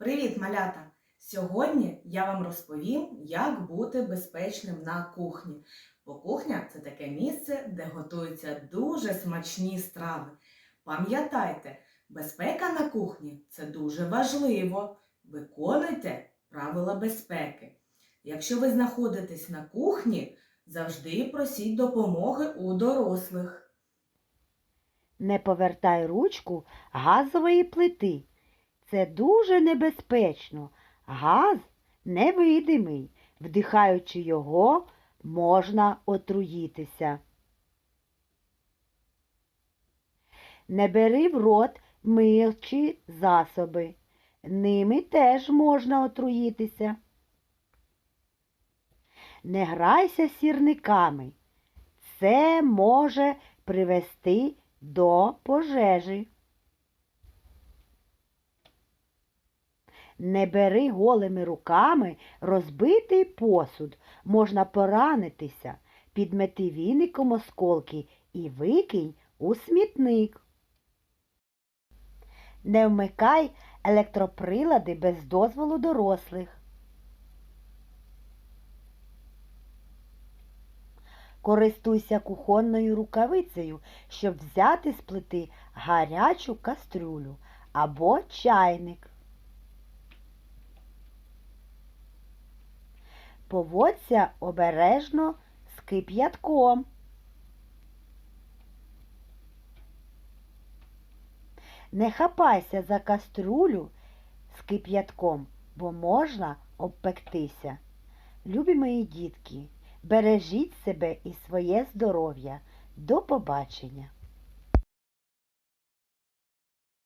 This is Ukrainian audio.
Привіт, малята! Сьогодні я вам розповім, як бути безпечним на кухні. Бо кухня це таке місце, де готуються дуже смачні страви. Пам'ятайте, безпека на кухні це дуже важливо. Виконуйте правила безпеки. Якщо ви знаходитесь на кухні, завжди просіть допомоги у дорослих. Не повертай ручку газової плити. Це дуже небезпечно. Газ невидимий. Вдихаючи його, можна отруїтися. Не бери в рот милчі засоби. Ними теж можна отруїтися. Не грайся сірниками. Це може привести до пожежі. Не бери голими руками розбитий посуд, можна поранитися. Підмети віником осколки і викинь у смітник. Не вмикай електроприлади без дозволу дорослих. Користуйся кухонною рукавицею, щоб взяти з плити гарячу кастрюлю або чайник. Поводься обережно з кип'ятком. Не хапайся за каструлю з кип'ятком, бо можна обпектися. Любі мої дітки, бережіть себе і своє здоров'я. До побачення!